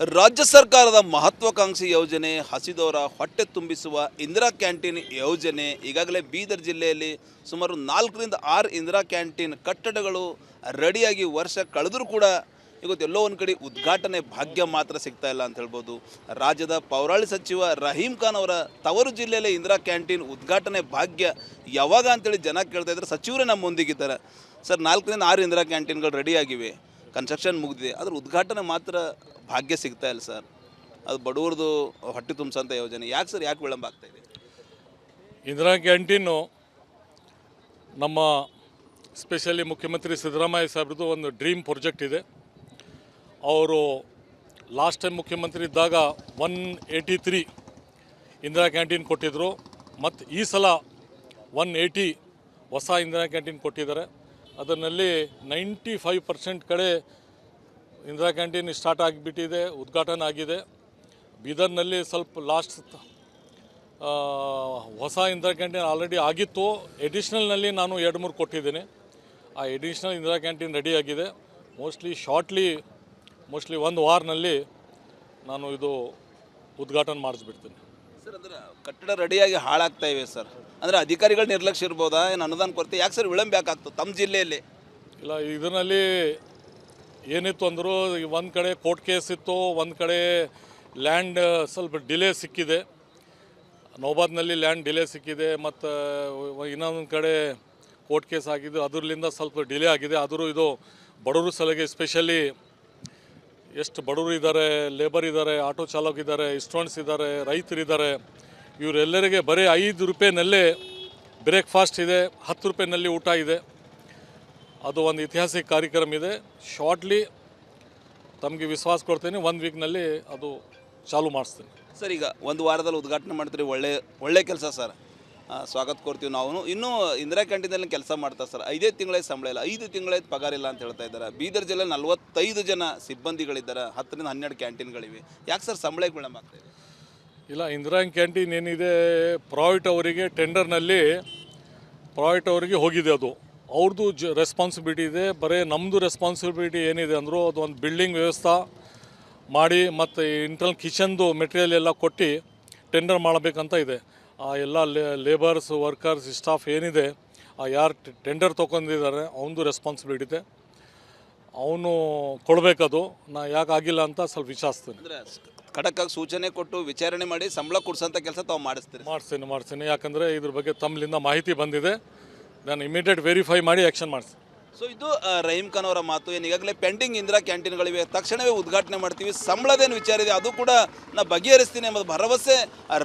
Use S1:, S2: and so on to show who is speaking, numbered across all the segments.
S1: ರಾಜ್ಯ ಸರ್ಕಾರದ ಮಹತ್ವಾಕಾಂಕ್ಷಿ ಯೋಜನೆ ಹಸಿದವರ ಹೊಟ್ಟೆ ತುಂಬಿಸುವ ಇಂದಿರಾ ಕ್ಯಾಂಟೀನ್ ಯೋಜನೆ ಈಗಾಗಲೇ ಬೀದರ್ ಜಿಲ್ಲೆಯಲ್ಲಿ ಸುಮಾರು ನಾಲ್ಕರಿಂದ ಆರು ಇಂದಿರಾ ಕ್ಯಾಂಟೀನ್ ಕಟ್ಟಡಗಳು ರೆಡಿಯಾಗಿ ವರ್ಷ ಕಳೆದರೂ ಕೂಡ ಇವತ್ತು ಎಲ್ಲೋ ಒಂದು ಕಡೆ ಉದ್ಘಾಟನೆ ಭಾಗ್ಯ ಮಾತ್ರ ಸಿಗ್ತಾ ಇಲ್ಲ ಅಂತ ಹೇಳ್ಬೋದು. ರಾಜ್ಯದ ಪೌರಾಳಿ ಸಚಿವ ರಹೀಂ ಖಾನ್ ಅವರ ತವರು ಜಿಲ್ಲೆಯಲ್ಲೇ ಇಂದಿರಾ ಕ್ಯಾಂಟೀನ್ ಉದ್ಘಾಟನೆ ಭಾಗ್ಯ ಯಾವಾಗ ಅಂತೇಳಿ ಜನ ಕೇಳ್ತಾ ಇದ್ದಾರೆ. ಸಚಿವರೇ ನಮ್ಮ ಮುಂದಿಗಿದ್ದಾರೆ. ಸರ್, ನಾಲ್ಕರಿಂದ ಆರು ಇಂದಿರಾ ಕ್ಯಾಂಟೀನ್ಗಳು ರೆಡಿಯಾಗಿವೆ. ಕನ್ಸ್ಟ್ರಕ್ಷನ್ ಮುಗಿದಿದೆ. ಅದ್ರ ಉದ್ಘಾಟನೆ ಮಾತ್ರ ಭಾಗ್ಯ ಸಿಗ್ತಾ ಇಲ್ಲ ಸರ್. ಅದು ಬಡವ್ರದ್ದು ಹೊಟ್ಟೆ ತುಂಬಿಸೋಂಥ ಯೋಜನೆ. ಯಾಕೆ ಸರ್? ಯಾಕೆ ವಿಳಂಬ ಆಗ್ತಾ ಇದೆ?
S2: ಇಂದಿರಾ ಕ್ಯಾಂಟೀನು ನಮ್ಮ ಸ್ಪೆಷಲಿ ಮುಖ್ಯಮಂತ್ರಿ ಸಿದ್ದರಾಮಯ್ಯ ಸಾಹೇಬ್ರದ್ದು ಒಂದು ಡ್ರೀಮ್ ಪ್ರಾಜೆಕ್ಟ್ ಇದೆ. ಅವರು ಲಾಸ್ಟ್ ಟೈಮ್ ಮುಖ್ಯಮಂತ್ರಿ ಇದ್ದಾಗ one eighty three Indira canteen ಕೊಟ್ಟಿದ್ದರು ಮತ್ತು ಈ ಸಲ ಒನ್ ಏಯ್ಟಿ ಹೊಸ ಇಂದಿರಾ ಕ್ಯಾಂಟೀನ್ ಕೊಟ್ಟಿದ್ದಾರೆ. ಅದರಲ್ಲಿ ನೈಂಟಿ ಫೈವ್ ಪರ್ಸೆಂಟ್ ಕಡೆ ಇಂದಿರಾ ಕ್ಯಾಂಟೀನ್ ಸ್ಟಾರ್ಟ್ ಆಗಿಬಿಟ್ಟಿದೆ, ಉದ್ಘಾಟನೆ ಆಗಿದೆ. ಬೀದರ್ನಲ್ಲಿ ಸ್ವಲ್ಪ ಲಾಸ್ಟ್ ಹೊಸ ಇಂದಿರಾ ಕ್ಯಾಂಟೀನ್ ಆಲ್ರೆಡಿ ಆಗಿತ್ತು. ಎಡಿಷ್ನಲ್ನಲ್ಲಿ ನಾನು ಎರಡು ಮೂರು ಕೊಟ್ಟಿದ್ದೀನಿ. ಆ ಎಡಿಷ್ನಲ್ ಇಂದಿರಾ ಕ್ಯಾಂಟೀನ್ ರೆಡಿ ಆಗಿದೆ. ಮೋಸ್ಟ್ಲಿ ಶಾರ್ಟ್ಲಿ ಮೋಸ್ಟ್ಲಿ ಒಂದು ವಾರನಲ್ಲಿ ನಾನು ಇದು ಉದ್ಘಾಟನೆ ಮಾಡಿಸ್ಬಿಡ್ತೀನಿ.
S1: ಅಂದ್ರೆ ಕಟ್ಟಡ ರೆಡಿಯಾಗಿ ಹಾಳಾಗ್ತಾ ಇವೆ ಸರ್. ಅಂದರೆ ಅಧಿಕಾರಿಗಳ ನಿರ್ಲಕ್ಷ್ಯ ಇರ್ಬೋದಾ? ಏನು ಅನುದಾನ ಕೊರತೆ? ಯಾಕೆ ಸರ್ ವಿಳಂಬ ಯಾಕಾಗ್ತದೆ ತಮ್ಮ ಜಿಲ್ಲೆಯಲ್ಲಿ?
S2: ಇಲ್ಲ, ಇದರಲ್ಲಿ ಏನಿತ್ತು ಅಂದರೂ ಒಂದು ಕಡೆ ಕೋರ್ಟ್ ಕೇಸ್ ಇತ್ತು, ಒಂದು ಕಡೆ ಲ್ಯಾಂಡ್ ಸ್ವಲ್ಪ ಡಿಲೇ ಸಿಕ್ಕಿದೆ. ನೌಬಾದ್ನಲ್ಲಿ ಲ್ಯಾಂಡ್ ಡಿಲೇ ಸಿಕ್ಕಿದೆ, ಮತ್ತು ಇನ್ನೊಂದು ಕಡೆ ಕೋರ್ಟ್ ಕೇಸ್ ಆಗಿದ್ದು ಅದರಿಂದ ಸ್ವಲ್ಪ ಡಿಲೇ ಆಗಿದೆ. ಆದರೂ ಇದು ಬಡವರು ಸಲಗೆ ಸ್ಪೆಷಲಿ ಎಷ್ಟು ಬಡವರು ಇದ್ದಾರೆ ಲೇಬರ್ ಇದ್ದಾರೆ ಆಟೋ ಚಾಲಕ ಇದ್ದಾರೆ ಸ್ಟೂಡೆಂಟ್ಸ್ ಇದ್ದಾರೆ, ರೈತರಿದ್ದಾರೆ, ಇವರೆಲ್ಲರಿಗೆ ಬರೀ ಐದು ರೂಪಾಯಿನಲ್ಲೇ ಬ್ರೇಕ್ಫಾಸ್ಟ್ ಇದೆ, ಹತ್ತು ರೂಪಾಯಿನಲ್ಲಿ ಊಟ ಇದೆ. ಅದು ಒಂದು ಐತಿಹಾಸಿಕ ಕಾರ್ಯಕ್ರಮ ಇದೆ. ಶಾರ್ಟ್ಲಿ ತಮಗೆ ವಿಶ್ವಾಸ ಕೊಡ್ತೀನಿ ಒಂದು ವೀಕ್ನಲ್ಲಿ ಅದು ಚಾಲು ಮಾಡಿಸ್ತೀನಿ.
S1: ಸರ್, ಈಗ ಒಂದು ವಾರದಲ್ಲಿ ಉದ್ಘಾಟನೆ ಮಾಡ್ತೀರಿ, ಒಳ್ಳೆ ಒಳ್ಳೆ ಕೆಲಸ ಸರ್. ಸ್ವಾಗತ ಕೊಡ್ತೀವಿ ನಾವು. ಇನ್ನೂ ಇಂದಿರಾ ಕ್ಯಾಂಟೀನಲ್ಲಿ ಕೆಲಸ ಮಾಡ್ತಾರೆ ಸರ್. ಐದೇ ತಿಂಗಳಾಯ್ತು ಸಂಬಳ ಇಲ್ಲ. ಐದು ತಿಂಗಳಾಯ್ತು ಪಗಾರ ಇಲ್ಲ ಅಂತ ಹೇಳ್ತಾ ಇದ್ದಾರೆ. ಬೀದರ್ ಜಿಲ್ಲೆ ನಲ್ವತ್ತೈದು ಜನ ಸಿಬ್ಬಂದಿಗಳಿದ್ದಾರೆ. ಹತ್ತರಿಂದ ಹನ್ನೆರಡು ಕ್ಯಾಂಟೀನ್ಗಳಿವೆ. ಯಾಕೆ ಸರ್ ಸಂಬಳಕ್ಕೆ ವಿಳಂಬ ಆಗ್ತಾಯಿದೆ
S2: ಇಲ್ಲ, ಇಂದಿರಾ ಕ್ಯಾಂಟೀನ್ ಏನಿದೆ, ಪ್ರೈವೇಟ್ ಅವರಿಗೆ ಟೆಂಡರ್ನಲ್ಲಿ ಪ್ರೈವೇಟ್ ಅವರಿಗೆ ಹೋಗಿದೆ ಅದು. ಅವ್ರದ್ದು ಜ ರೆಸ್ಪಾನ್ಸಿಬಿಲಿಟಿ ಇದೆ. ಬರೀ ನಮ್ಮದು ರೆಸ್ಪಾನ್ಸಿಬಿಲಿಟಿ ಏನಿದೆ ಅಂದರೂ ಅದು ಒಂದು ಬಿಲ್ಡಿಂಗ್ ವ್ಯವಸ್ಥೆ ಮಾಡಿ ಮತ್ತು ಇಂಟರ್ನಲ್ ಕಿಚನ್ದು ಮೆಟೀರಿಯಲ್ ಎಲ್ಲ ಕೊಟ್ಟು ಟೆಂಡರ್ ಮಾಡಬೇಕಂತ ಇದೆ. ಆ ಎಲ್ಲ ಲೇಬರ್ಸ್ ವರ್ಕರ್ಸ್ ಸ್ಟಾಫ್ ಏನಿದೆ ಆ ಯಾರು ಟೆಂಡರ್ ತೊಗೊಂಡಿದ್ದಾರೆ ಅವನದು ರೆಸ್ಪಾನ್ಸಿಬಿಲಿಟಿ ಇದೆ. ಅವನು ಕೊಡಬೇಕದು ನಾ ಯಾಕೆ ಆಗಿಲ್ಲ ಅಂತ ಸ್ವಲ್ಪ ವಿಚಾರಿಸ್ತೀನಿ.
S1: ಖಡಕ್ ಖಡಕ್ಕಾಗಿ ಸೂಚನೆ ಕೊಟ್ಟು ವಿಚಾರಣೆ ಮಾಡಿ ಸಂಬಳ ಕೊಡ್ಸೋಂಥ ಕೆಲಸ ತಾವು ಮಾಡಿಸ್ತೀನಿ
S2: ಮಾಡಿಸ್ತೀನಿ ಮಾಡಿಸ್ತೀನಿ. ಯಾಕಂದರೆ ಇದ್ರ ಬಗ್ಗೆ ತಮ್ಮಲಿಂದ ಮಾಹಿತಿ ಬಂದಿದೆ. ನಾನು ಇಮಿಡಿಯೇಟ್ ವೆರಿಫೈ ಮಾಡಿ ಆ್ಯಕ್ಷನ್ ಮಾಡಿಸ್ತೀನಿ.
S1: ಸೊ ಇದು ರಹೀಮ್ ರಹೀಂ ಖಾನ್ ಅವರ ಮಾತು. ಏನು ಈಗಾಗಲೇ ಪೆಂಡಿಂಗ್ ಇಂದಿರಾ ಕ್ಯಾಂಟೀನ್ಗಳಿವೆ. ತಕ್ಷಣವೇ ಉದ್ಘಾಟನೆ ಮಾಡ್ತೀವಿ. ಸಂಬಳದೇನು ವಿಚಾರ ಇದೆ, ಅದು ಕೂಡ ನಾ ಬಗೆಹರಿಸ್ತೀನಿ ಎಂಬುದು ಭರವಸೆ.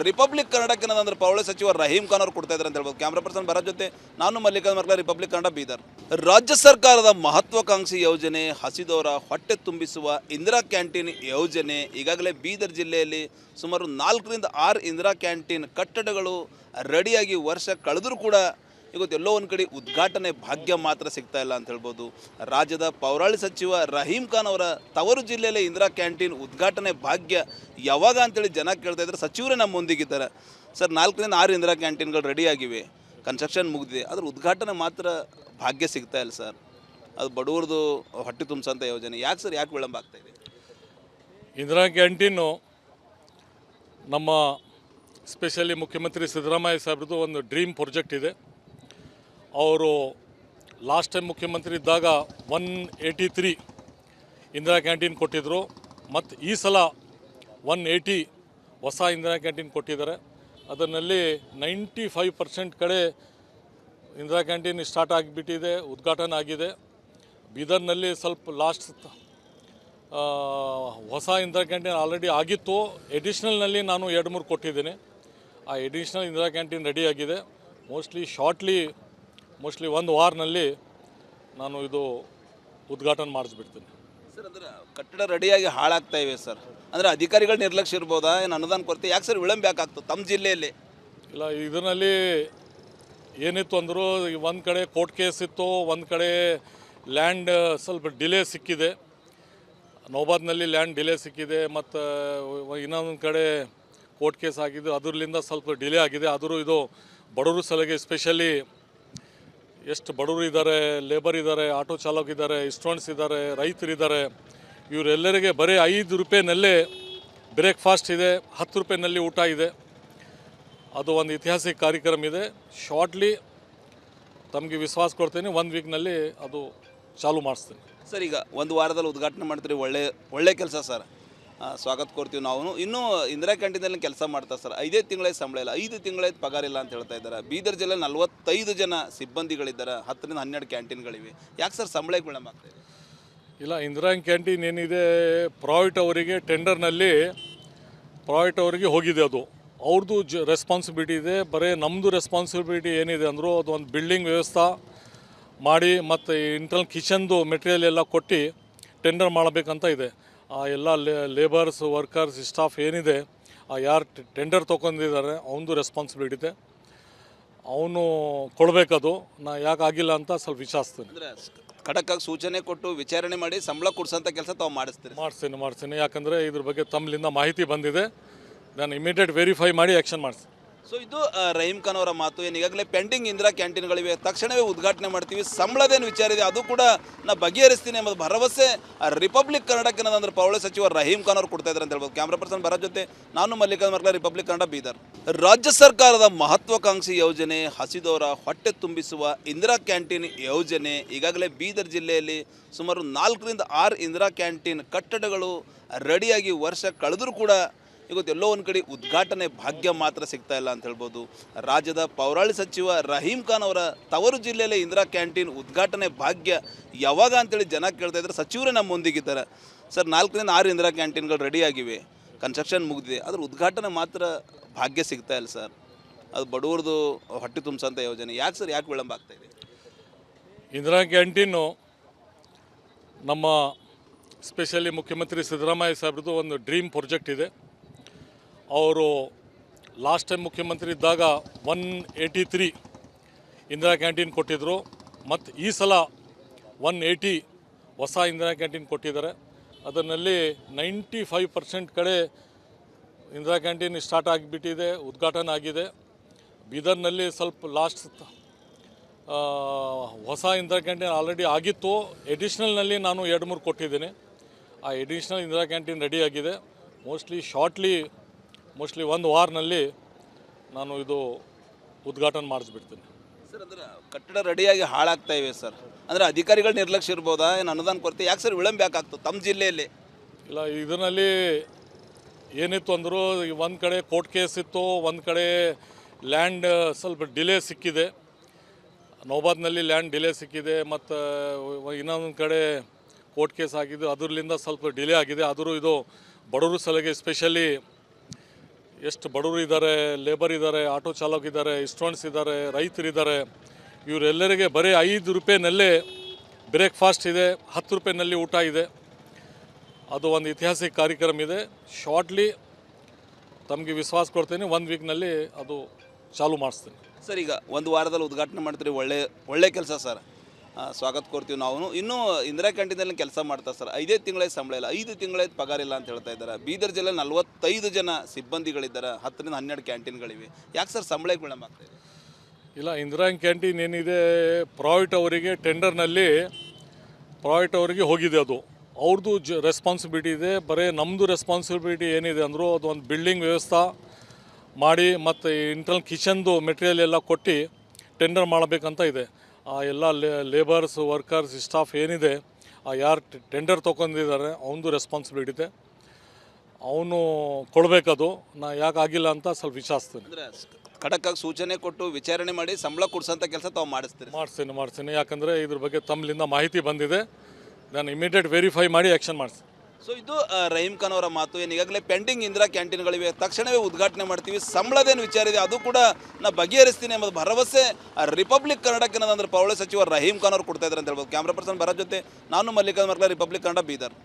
S1: ರಿಪಬ್ಲಿಕ್ ಕನ್ನಡಕ್ಕೆ ಏನಂದ್ರೆ ಪೌಳ ಸಚಿವ ರಹೀಂ ಖಾನ್ ಅವರು ಕೊಡ್ತಾ ಇದ್ದಾರೆ ಅಂತ ಹೇಳ್ಬೋದು. ಕ್ಯಾಮ್ರಾ ಪರ್ಸನ್ ಬರೋ ಜೊತೆ ನಾನು ಮಲ್ಲಿಕಾರ್ಜುನ ಮರ್ಕಲ ರಿಪಬ್ಲಿಕ್ ಕನ್ನಡ ಬೀದರ್. ರಾಜ್ಯ ಸರ್ಕಾರದ ಮಹತ್ವಾಕಾಂಕ್ಷಿ ಯೋಜನೆ, ಹಸಿದವರ ಹೊಟ್ಟೆ ತುಂಬಿಸುವ ಇಂದಿರಾ ಕ್ಯಾಂಟೀನ್ ಯೋಜನೆ. ಈಗಾಗಲೇ ಬೀದರ್ ಜಿಲ್ಲೆಯಲ್ಲಿ ಸುಮಾರು ನಾಲ್ಕರಿಂದ ಆರು ಇಂದಿರಾ ಕ್ಯಾಂಟೀನ್ ಕಟ್ಟಡಗಳು ರೆಡಿಯಾಗಿ ವರ್ಷ ಕಳೆದರೂ ಕೂಡ ಇವತ್ತು ಎಲ್ಲೋ ಒಂದು ಕಡೆ ಉದ್ಘಾಟನೆ ಭಾಗ್ಯ ಮಾತ್ರ ಸಿಗ್ತಾ ಇಲ್ಲ ಅಂತ ಹೇಳ್ಬೋದು. ರಾಜ್ಯದ ಪೌರಾಳಿ ಸಚಿವ ರಹೀಂ ಖಾನ್ ಅವರ ತವರು ಜಿಲ್ಲೆಯಲ್ಲಿ ಇಂದಿರಾ ಕ್ಯಾಂಟೀನ್ ಉದ್ಘಾಟನೆ ಭಾಗ್ಯ ಯಾವಾಗ ಅಂತೇಳಿ ಜನ ಕೇಳ್ತಾ ಇದ್ದಾರೆ. ಸಚಿವರೇ ನಮ್ಮ ಮುಂದಿಗಿದ್ದಾರೆ. ಸರ್, ನಾಲ್ಕರಿಂದ ಆರು ಇಂದಿರಾ ಕ್ಯಾಂಟೀನ್ಗಳು ರೆಡಿಯಾಗಿವೆ ಕನ್ಸ್ಟ್ರಕ್ಷನ್ ಮುಗಿದಿದೆ. ಅದ್ರ ಉದ್ಘಾಟನೆ ಮಾತ್ರ ಭಾಗ್ಯ ಸಿಗ್ತಾ ಇಲ್ಲ ಸರ್. ಅದು ಬಡವ್ರದ್ದು ಹೊಟ್ಟೆ ತುಂಬಿಸೋಂಥ ಯೋಜನೆ. ಯಾಕೆ ಸರ್, ಯಾಕೆ ವಿಳಂಬ ಆಗ್ತಾ ಇದೆ?
S2: ಇಂದಿರಾ ಕ್ಯಾಂಟೀನು ನಮ್ಮ ಸ್ಪೆಷಲಿ ಮುಖ್ಯಮಂತ್ರಿ ಸಿದ್ದರಾಮಯ್ಯ ಸಾಹೇಬ್ರದ್ದು ಒಂದು ಡ್ರೀಮ್ ಪ್ರಾಜೆಕ್ಟ್ ಇದೆ. ಅವರು ಲಾಸ್ಟ್ ಟೈಮ್ ಮುಖ್ಯಮಂತ್ರಿ ಇದ್ದಾಗ one eighty three Indira canteen ಕೊಟ್ಟಿದ್ದರು ಮತ್ತು ಈ ಸಲ ಒನ್ ಏಯ್ಟಿ ಹೊಸ ಇಂದಿರಾ ಕ್ಯಾಂಟೀನ್ ಕೊಟ್ಟಿದ್ದಾರೆ. ಅದರಲ್ಲಿ ನೈಂಟಿ ಫೈವ್ ಪರ್ಸೆಂಟ್ ಕಡೆ ಇಂದಿರಾ ಕ್ಯಾಂಟೀನ್ ಸ್ಟಾರ್ಟ್ ಆಗಿಬಿಟ್ಟಿದೆ, ಉದ್ಘಾಟನೆ ಆಗಿದೆ. ಬೀದರ್ನಲ್ಲಿ ಸ್ವಲ್ಪ ಲಾಸ್ಟ್ ಹೊಸ ಇಂದಿರಾ ಕ್ಯಾಂಟೀನ್ ಆಲ್ರೆಡಿ ಆಗಿತ್ತು. ಎಡಿಷ್ನಲ್ನಲ್ಲಿ ನಾನು ಎರಡು ಮೂರು ಕೊಟ್ಟಿದ್ದೀನಿ. ಆ ಎಡಿಷ್ನಲ್ ಇಂದಿರಾ ಕ್ಯಾಂಟೀನ್ ರೆಡಿ ಆಗಿದೆ. ಮೋಸ್ಟ್ಲಿ ಶಾರ್ಟ್ಲಿ ಮೋಸ್ಟ್ಲಿ ಒಂದು ವಾರ್ನಲ್ಲಿ ನಾನು ಇದು ಉದ್ಘಾಟನೆ ಮಾಡಿಸ್ಬಿಡ್ತೀನಿ
S1: ಸರ್ ಅಂದ್ರೆ ಕಟ್ಟಡ ರೆಡಿಯಾಗಿ ಹಾಳಾಗ್ತಾ ಇವೆ ಸರ್ ಅಂದರೆ ಅಧಿಕಾರಿಗಳ ನಿರ್ಲಕ್ಷ್ಯ ಇರ್ಬೋದಾ? ಏನು ಅನುದಾನ ಕೊರತೆ? ಯಾಕೆ ಸರ್ ವಿಳಂಬ ಯಾಕಾಗ್ತದೆ ತಮ್ಮ ಜಿಲ್ಲೆಯಲ್ಲಿ?
S2: ಇಲ್ಲ ಇದರಲ್ಲಿ ಏನಿತ್ತು ಅಂದರೂ ಒಂದು ಕಡೆ ಕೋರ್ಟ್ ಕೇಸ್ ಇತ್ತು ಒಂದು ಕಡೆ ಲ್ಯಾಂಡ್ ಸ್ವಲ್ಪ ಡಿಲೇ ಸಿಕ್ಕಿದೆ. ನೌಬಾದ್ನಲ್ಲಿ ಲ್ಯಾಂಡ್ ಡಿಲೇ ಸಿಕ್ಕಿದೆ ಮತ್ತು ಇನ್ನೊಂದು ಕಡೆ ಕೋರ್ಟ್ ಕೇಸ್ ಆಗಿದ್ದು ಅದರಿಂದ ಸ್ವಲ್ಪ ಡಿಲೇ ಆಗಿದೆ. ಆದರೂ ಇದು ಬಡವರು ಸಲಗೆ ಸ್ಪೆಷಲಿ ಎಷ್ಟು ಬಡವರು ಇದ್ದಾರೆ ಲೇಬರ್ ಇದ್ದಾರೆ ಆಟೋ ಚಾಲಕ ಇದ್ದಾರೆ ಸ್ಟೂಡೆಂಟ್ಸ್ ಇದ್ದಾರೆ, ರೈತರಿದ್ದಾರೆ. ಇವರೆಲ್ಲರಿಗೆ ಬರೀ ಐದು ರೂಪಾಯಿನಲ್ಲೇ ಬ್ರೇಕ್ಫಾಸ್ಟ್ ಇದೆ, ಹತ್ತು ರೂಪಾಯಿನಲ್ಲಿ ಊಟ ಇದೆ. ಅದು ಒಂದು ಐತಿಹಾಸಿಕ ಕಾರ್ಯಕ್ರಮ ಇದೆ. ಶಾರ್ಟ್ಲಿ ತಮಗೆ ವಿಶ್ವಾಸ ಕೊಡ್ತೀನಿ ಒಂದು ವೀಕ್ನಲ್ಲಿ ಅದು ಚಾಲು ಮಾಡಿಸ್ತೀನಿ.
S1: ಸರ್, ಈಗ ಒಂದು ವಾರದಲ್ಲಿ ಉದ್ಘಾಟನೆ ಮಾಡ್ತೀರಿ, ಒಳ್ಳೆ ಒಳ್ಳೆ ಕೆಲಸ ಸರ್. ಸ್ವಾಗತ ಕೊಡ್ತೀವಿ ನಾವು. ಇನ್ನೂ ಇಂದಿರಾ ಕ್ಯಾಂಟೀನಲ್ಲಿ ಕೆಲಸ ಮಾಡ್ತಾರೆ ಸರ್, ಐದೇ ತಿಂಗಳೇ ಸಂಬಳ ಇಲ್ಲ. ಐದು ತಿಂಗಳೇ ಪಗಾರ ಇಲ್ಲ ಅಂತ ಹೇಳ್ತಾ ಇದ್ದಾರೆ. ಬೀದರ್ ಜಿಲ್ಲೆ ನಲ್ವತ್ತೈದು ಜನ ಸಿಬ್ಬಂದಿಗಳಿದ್ದಾರೆ. ಹತ್ತರಿಂದ ಹನ್ನೆರಡು ಕ್ಯಾಂಟೀನ್ಗಳಿವೆ. ಯಾಕೆ ಸರ್ ಸಂಬಳ ವಿಳಂಬ ಇದೆ
S2: ಇಲ್ಲ, ಇಂದಿರಾ ಕ್ಯಾಂಟೀನ್ ಏನಿದೆ, ಪ್ರಾವಿಟ್ ಅವರಿಗೆ ಟೆಂಡರ್ನಲ್ಲಿ ಪ್ರಾವಿಟ್ ಅವರಿಗೆ ಹೋಗಿದೆ ಅದು. ಅವ್ರದ್ದು ಜ ರೆಸ್ಪಾನ್ಸಿಬಿಲಿಟಿ ಇದೆ. ಬರೀ ನಮ್ಮದು ರೆಸ್ಪಾನ್ಸಿಬಿಲಿಟಿ ಏನಿದೆ ಅಂದರೂ ಅದು ಒಂದು ಬಿಲ್ಡಿಂಗ್ ವ್ಯವಸ್ಥೆ ಮಾಡಿ ಮತ್ತು ಇಂಟರ್ನಲ್ ಕಿಚನ್ದು ಮೆಟೀರಿಯಲ್ ಎಲ್ಲ ಕೊಟ್ಟು ಟೆಂಡರ್ ಮಾಡಬೇಕಂತ ಇದೆ. ಆ ಎಲ್ಲ ಲೇಬರ್ಸ್ ವರ್ಕರ್ಸ್ ಸ್ಟಾಫ್ ಏನಿದೆ ಆ ಯಾರು ಟೆಂಡರ್ ತೊಗೊಂಡಿದ್ದಾರೆ ಅವನದು ರೆಸ್ಪಾನ್ಸಿಬಿಲಿಟಿ ಇದೆ. ಅವನು ಕೊಡಬೇಕದು ನಾ ಯಾಕೆ ಆಗಿಲ್ಲ ಅಂತ ಸ್ವಲ್ಪ ವಿಚಾರಿಸ್ತೀನಿ.
S1: ಖಡಕ್ ಖಡಕ್ಕಾಗಿ ಸೂಚನೆ ಕೊಟ್ಟು ವಿಚಾರಣೆ ಮಾಡಿ ಸಂಬಳ ಕೊಡ್ಸೋಂಥ ಕೆಲಸ ತಾವು ಮಾಡಿಸ್ತೀನಿ
S2: ಮಾಡಿಸ್ತೀನಿ ಮಾಡಿಸ್ತೀನಿ. ಯಾಕಂದರೆ ಇದ್ರ ಬಗ್ಗೆ ತಮ್ಮಲಿಂದ ಮಾಹಿತಿ ಬಂದಿದೆ. ನಾನು ಇಮಿಡಿಯೇಟ್ ವೆರಿಫೈ ಮಾಡಿ ಆ್ಯಕ್ಷನ್ ಮಾಡಿಸ್ತೀನಿ.
S1: ಸೊ ಇದು ರಹೀಮ್ ರಹೀಂ ಖಾನ್ ಅವರ ಮಾತು ಏನು? ಈಗಾಗಲೇ ಪೆಂಡಿಂಗ್ ಇಂದಿರಾ ಕ್ಯಾಂಟೀನ್ಗಳಿವೆ. ತಕ್ಷಣವೇ ಉದ್ಘಾಟನೆ ಮಾಡ್ತೀವಿ. ಸಂಬಳದೇನು ವಿಚಾರ ಇದೆ, ಅದು ಕೂಡ ನಾ ಬಗೆಹರಿಸ್ತೀನಿ ಎಂಬುದು ಭರವಸೆ ರಿಪಬ್ಲಿಕ್ ಕನ್ನಡಕ್ಕೆ ಏನದಂದ್ರೆ ಪೌಳ ಸಚಿವ ರಹೀಂ ಖಾನ್ ಅವರು ಕೊಡ್ತಾ ಇದ್ದಾರೆ ಅಂತ ಹೇಳ್ಬೋದು. ಕ್ಯಾಮ್ರಾ ಪರ್ಸನ್ ಬರೋ ಜೊತೆ ನಾನು ಮಲ್ಲಿಕಾರ್ಜುನ ಮರ್ಲ ರಿಪಬ್ಲಿಕ್ ಕನ್ನಡ ಬೀದರ್. ರಾಜ್ಯ ಸರ್ಕಾರದ ಮಹತ್ವಾಕಾಂಕ್ಷಿ ಯೋಜನೆ, ಹಸಿದವರ ಹೊಟ್ಟೆ ತುಂಬಿಸುವ ಇಂದಿರಾ ಕ್ಯಾಂಟೀನ್ ಯೋಜನೆ. ಈಗಾಗಲೇ ಬೀದರ್ ಜಿಲ್ಲೆಯಲ್ಲಿ ಸುಮಾರು ನಾಲ್ಕರಿಂದ ಆರು ಇಂದಿರಾ ಕ್ಯಾಂಟೀನ್ ಕಟ್ಟಡಗಳು ರೆಡಿಯಾಗಿ ವರ್ಷ ಕಳೆದರೂ ಕೂಡ ಇವತ್ತು ಎಲ್ಲೋ ಒಂದು ಕಡೆ ಉದ್ಘಾಟನೆ ಭಾಗ್ಯ ಮಾತ್ರ ಸಿಗ್ತಾ ಇಲ್ಲ ಅಂತ ಹೇಳ್ಬೋದು. ರಾಜ್ಯದ ಪೌರಾಳಿ ಸಚಿವ ರಹೀಂ ಖಾನ್ ಅವರ ತವರು ಜಿಲ್ಲೆಯಲ್ಲಿ ಇಂದಿರಾ ಕ್ಯಾಂಟೀನ್ ಉದ್ಘಾಟನೆ ಭಾಗ್ಯ ಯಾವಾಗ ಅಂತೇಳಿ ಜನ ಕೇಳ್ತಾ ಇದ್ದಾರೆ. ಸಚಿವರೇ ನಮ್ಮ ಮುಂದಿಗಿದ್ದಾರೆ. ಸರ್, ನಾಲ್ಕರಿಂದ ಆರು ಇಂದಿರಾ ಕ್ಯಾಂಟೀನ್ಗಳು ರೆಡಿ ಆಗಿವೆ. ಕನ್ಸ್ಟ್ರಕ್ಷನ್ ಮುಗಿದಿದೆ. ಅದ್ರ ಉದ್ಘಾಟನೆ ಮಾತ್ರ ಭಾಗ್ಯ ಸಿಗ್ತಾ ಇಲ್ಲ ಸರ್. ಅದು ಬಡವ್ರದ್ದು ಹೊಟ್ಟೆ ತುಂಬಿಸೋಂಥ ಯೋಜನೆ. ಯಾಕೆ ಸರ್, ಯಾಕೆ ವಿಳಂಬ ಆಗ್ತಾ ಇದೆ?
S2: ಇಂದಿರಾ ಕ್ಯಾಂಟೀನು ನಮ್ಮ ಸ್ಪೆಷಲಿ ಮುಖ್ಯಮಂತ್ರಿ ಸಿದ್ದರಾಮಯ್ಯ ಸಾಹೇಬ್ರದ್ದು ಒಂದು ಡ್ರೀಮ್ ಪ್ರಾಜೆಕ್ಟ್ ಇದೆ. ಅವರು ಲಾಸ್ಟ್ ಟೈಮ್ ಮುಖ್ಯಮಂತ್ರಿ ಇದ್ದಾಗ one eighty three Indira canteen ಕೊಟ್ಟಿದ್ದರು ಮತ್ತು ಈ ಸಲ ಒನ್ ಏಯ್ಟಿ ಹೊಸ ಇಂದಿರಾ ಕ್ಯಾಂಟೀನ್ ಕೊಟ್ಟಿದ್ದಾರೆ. ಅದರಲ್ಲಿ ನೈಂಟಿ ಫೈವ್ ಪರ್ಸೆಂಟ್ ಕಡೆ ಇಂದಿರಾ ಕ್ಯಾಂಟೀನ್ ಸ್ಟಾರ್ಟ್ ಆಗಿಬಿಟ್ಟಿದೆ, ಉದ್ಘಾಟನೆ ಆಗಿದೆ. ಬೀದರ್ನಲ್ಲಿ ಸ್ವಲ್ಪ ಲಾಸ್ಟ್ ಹೊಸ ಇಂದಿರಾ ಕ್ಯಾಂಟೀನ್ ಆಲ್ರೆಡಿ ಆಗಿತ್ತು. ಎಡಿಷ್ನಲ್ನಲ್ಲಿ ನಾನು ಎರಡು ಮೂರು ಕೊಟ್ಟಿದ್ದೀನಿ. ಆ ಎಡಿಷ್ನಲ್ ಇಂದಿರಾ ಕ್ಯಾಂಟೀನ್ ರೆಡಿ ಆಗಿದೆ. ಮೋಸ್ಟ್ಲಿ ಶಾರ್ಟ್ಲಿ ಮೋಸ್ಟ್ಲಿ ಒಂದು ವಾರನಲ್ಲಿ ನಾನು ಇದು ಉದ್ಘಾಟನೆ ಮಾಡಿಸ್ಬಿಡ್ತೀನಿ.
S1: ಸರ್ ಅಂದ್ರೆ ಕಟ್ಟಡ ರೆಡಿಯಾಗಿ ಹಾಳಾಗ್ತಾ ಇವೆ ಸರ್ ಅಂದರೆ ಅಧಿಕಾರಿಗಳ ನಿರ್ಲಕ್ಷ್ಯ ಇರ್ಬೋದಾ? ಏನು ಅನುದಾನ ಕೊರತೆ? ಯಾಕೆ ಸರ್ ವಿಳಂಬ ಯಾಕಾಗ್ತದೆ ತಮ್ಮ ಜಿಲ್ಲೆಯಲ್ಲಿ?
S2: ಇಲ್ಲ ಇದರಲ್ಲಿ ಏನಿತ್ತು ಅಂದರೂ ಒಂದು ಕಡೆ ಕೋರ್ಟ್ ಕೇಸ್ ಇತ್ತು ಒಂದು ಕಡೆ ಲ್ಯಾಂಡ್ ಸ್ವಲ್ಪ ಡಿಲೇ ಸಿಕ್ಕಿದೆ. ನೌಬಾದ್ನಲ್ಲಿ ಲ್ಯಾಂಡ್ ಡಿಲೇ ಸಿಕ್ಕಿದೆ ಮತ್ತು ಇನ್ನೊಂದು ಕಡೆ ಕೋರ್ಟ್ ಕೇಸ್ ಆಗಿದೆ ಅದರಿಂದ ಸ್ವಲ್ಪ ಡಿಲೇ ಆಗಿದೆ. ಆದರೂ ಇದು ಬಡವರು ಸಲಗೆ ಸ್ಪೆಷಲಿ ಎಷ್ಟು ಬಡವರು ಇದ್ದಾರೆ ಲೇಬರ್ ಇದ್ದಾರೆ ಆಟೋ ಚಾಲಕ ಇದ್ದಾರೆ ಸ್ಟೂಡೆಂಟ್ಸ್ ಇದ್ದಾರೆ ರೈತರಿದ್ದಾರೆ ಇವರೆಲ್ಲರಿಗೆ ಬರೀ ಐದು ರೂಪಾಯಿನಲ್ಲೇ ಬ್ರೇಕ್ಫಾಸ್ಟ್ ಇದೆ, ಹತ್ತು ರೂಪಾಯಿನಲ್ಲಿ ಊಟ ಇದೆ. ಅದು ಒಂದು ಐತಿಹಾಸಿಕ ಕಾರ್ಯಕ್ರಮ ಇದೆ. ಶಾರ್ಟ್ಲಿ ತಮಗೆ ವಿಶ್ವಾಸ ಕೊಡ್ತೀನಿ ಒಂದು ವೀಕ್ನಲ್ಲಿ ಅದು ಚಾಲು ಮಾಡಿಸ್ತೀನಿ.
S1: ಸರ್, ಈಗ ಒಂದು ವಾರದಲ್ಲಿ ಉದ್ಘಾಟನೆ ಮಾಡ್ತೀರಿ, ಒಳ್ಳೆ ಒಳ್ಳೆ ಕೆಲಸ ಸರ್. ಸ್ವಾಗತ ಕೊಡ್ತೀವಿ ನಾವು ಇನ್ನೂ ಇಂದಿರಾ ಕ್ಯಾಂಟೀನಲ್ಲಿ ಕೆಲಸ ಮಾಡ್ತಾರೆ ಸರ್, ಐದೇ ತಿಂಗಳೇ ಸಂಬಳ ಇಲ್ಲ. ಐದು ತಿಂಗಳೇ ಪಗಾರ ಇಲ್ಲ ಅಂತ ಹೇಳ್ತಾ ಇದ್ದಾರೆ. ಬೀದರ್ ಜಿಲ್ಲೆ ನಲ್ವತ್ತೈದು ಜನ ಸಿಬ್ಬಂದಿಗಳಿದ್ದಾರೆ. ಹತ್ತರಿಂದ ಹನ್ನೆರಡು ಕ್ಯಾಂಟೀನ್ಗಳಿವೆ. ಯಾಕೆ ಸರ್ ಸಂಬಳ ವಿಳಂಬ ಆಗ್ತಾ ಇದೆ?
S2: ಇಲ್ಲ, ಇಂದಿರಾ ಕ್ಯಾಂಟೀನ್ ಏನಿದೆ, ಪ್ರೈವೇಟ್ ಅವರಿಗೆ ಟೆಂಡರ್ನಲ್ಲಿ ಪ್ರೈವೇಟ್ ಅವರಿಗೆ ಹೋಗಿದೆ ಅದು. ಅವ್ರದ್ದು ಜ ರೆಸ್ಪಾನ್ಸಿಬಿಲಿಟಿ ಇದೆ. ಬರೀ ನಮ್ಮದು ರೆಸ್ಪಾನ್ಸಿಬಿಲಿಟಿ ಏನಿದೆ ಅಂದರೂ ಅದು ಒಂದು ಬಿಲ್ಡಿಂಗ್ ವ್ಯವಸ್ಥೆ ಮಾಡಿ ಮತ್ತು ಇಂಟರ್ನಲ್ ಕಿಚನ್ದು ಮೆಟೀರಿಯಲ್ ಎಲ್ಲ ಕೊಟ್ಟು ಟೆಂಡರ್ ಮಾಡಬೇಕಂತ ಇದೆ. ಆ ಎಲ್ಲ ಲೇಬರ್ಸ್ ವರ್ಕರ್ಸ್ ಸ್ಟಾಫ್ ಏನಿದೆ ಆ ಯಾರು ಟೆಂಡರ್ ತೊಗೊಂಡಿದ್ದಾರೆ ಅವನದು ರೆಸ್ಪಾನ್ಸಿಬಿಲಿಟಿ ಇದೆ. ಅವನು ಕೊಡಬೇಕದು ನಾ ಯಾಕೆ ಆಗಿಲ್ಲ ಅಂತ ಸ್ವಲ್ಪ ವಿಚಾರಿಸ್ತೀನಿ.
S1: ಖಡಕ್ ಖಡಕ್ಕಾಗಿ ಸೂಚನೆ ಕೊಟ್ಟು ವಿಚಾರಣೆ ಮಾಡಿ ಸಂಬಳ ಕೊಡ್ಸೋಂಥ ಕೆಲಸ ತಾವು ಮಾಡಿಸ್ತೀರಿ?
S2: ಮಾಡಿಸ್ತೀನಿ ಮಾಡಿಸ್ತೀನಿ. ಯಾಕಂದರೆ ಇದ್ರ ಬಗ್ಗೆ ತಮ್ಮಲಿಂದ ಮಾಹಿತಿ ಬಂದಿದೆ. ನಾನು ಇಮಿಡಿಯೇಟ್ ವೆರಿಫೈ ಮಾಡಿ ಆ್ಯಕ್ಷನ್ ಮಾಡಿಸ್ತೀನಿ.
S1: ಸೊ ಇದು ರಹೀಮ್ ರಹೀಂ ಖಾನ್ ಅವರ ಮಾತು. ಏನು ಈಗಾಗಲೇ ಪೆಂಡಿಂಗ್ ಇಂದಿರಾ ಕ್ಯಾಂಟೀನ್ಗಳಿವೆ. ತಕ್ಷಣವೇ ಉದ್ಘಾಟನೆ ಮಾಡ್ತೀವಿ. ಸಂಬಳದೇನು ವಿಚಾರ ಇದೆ, ಅದು ಕೂಡ ನಾ ಬಗೆಹರಿಸ್ತೀನಿ ಎಂಬುದು ಭರವಸೆ ರಿಪಬ್ಲಿಕ್ ಕನ್ನಡಕ್ಕೆ ಏನದಂದ್ರೆ ಪೌಳ ಸಚಿವ ರಹೀಮ್ ಖಾನ್ ಅವರು ಕೊಡ್ತಾ ಇದ್ದಾರೆ ಅಂತ ಹೇಳ್ಬೋದು. ಕ್ಯಾಮ್ರಾ ಪರ್ಸನ್ ಬರೋ ಜೊತೆ ನಾನು ಮಲ್ಲಿಕಾರ್ಜುನ ಮಕ್ಕಳ ರಿಪಬ್ಲಿಕ್ ಕನ್ನಡ ಬೀದರ್.